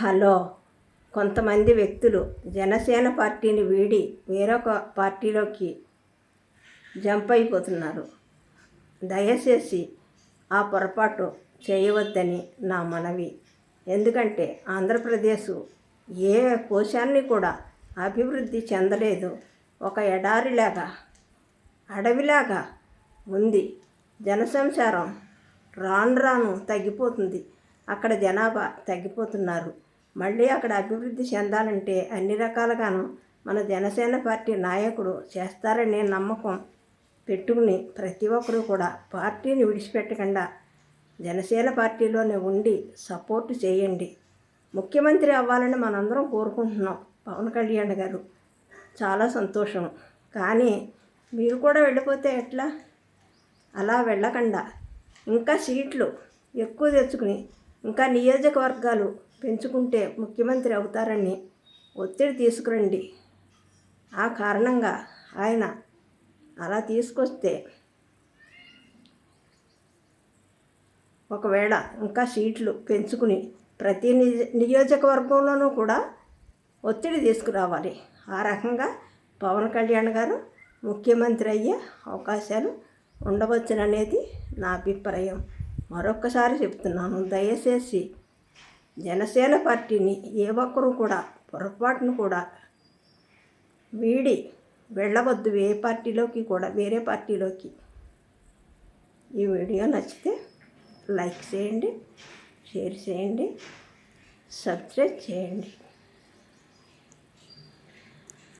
Hello. కొంతమంది వ్యక్తులు జనసేన పార్టీని వీడి వేరొక పార్టీలోకి జంప్ అయిపోతున్నారు. దయచేసి ఆ పొరపాటు చేయవద్దని నా మనవి. ఎందుకంటే ఆంధ్రప్రదేశ్ ఏ కోశాన్ని కూడా అభివృద్ధి చెందలేదు. ఒక ఎడారిలాగా అడవిలాగా ఉంది. జనసంచారం రాను రాను తగ్గిపోతుంది. అక్కడ జనాభా తగ్గిపోతున్నారు. మళ్ళీ అక్కడ అభివృద్ధి చెందాలంటే అన్ని రకాలుగాను మన జనసేన పార్టీ నాయకుడు చేస్తారనే నమ్మకం పెట్టుకుని ప్రతి ఒక్కరూ కూడా పార్టీని విడిచిపెట్టకుండా జనసేన పార్టీలోనే ఉండి సపోర్ట్ చేయండి. ముఖ్యమంత్రి అవ్వాలని మనందరం కోరుకుంటున్నాం. పవన్ కళ్యాణ్ గారు. చాలా సంతోషం. కానీ మీరు కూడా వెళ్ళిపోతే ఎట్లా? అలా వెళ్ళకుండా. ఇంకా సీట్లు ఎక్కువ తెచ్చుకుని ఇంకా నియోజకవర్గాలు పెంచుకుంటే ముఖ్యమంత్రి అవుతారని ఒత్తిడి తీసుకురండి. ఆ కారణంగా ఆయన అలా తీసుకొస్తే ఒకవేళ ఇంకా సీట్లు పెంచుకుని ప్రతి నిజ నియోజకవర్గంలోనూ కూడా ఒత్తిడి తీసుకురావాలి. ఆ రకంగా పవన్ కళ్యాణ్ గారు ముఖ్యమంత్రి అయ్యే అవకాశాలు ఉండవచ్చుననేది నా అభిప్రాయం. మరొక్కసారి చెప్తున్నాను. దయచేసి జనసేన పార్టీని ఏ ఒక్కరూ కూడా పొరపాటును కూడా వీడి వెళ్ళవద్దు ఏ పార్టీలోకి కూడా వేరే పార్టీలోకి. ఈ వీడియో నచ్చితే లైక్ చేయండి షేర్ చేయండి సబ్స్క్రైబ్ చేయండి.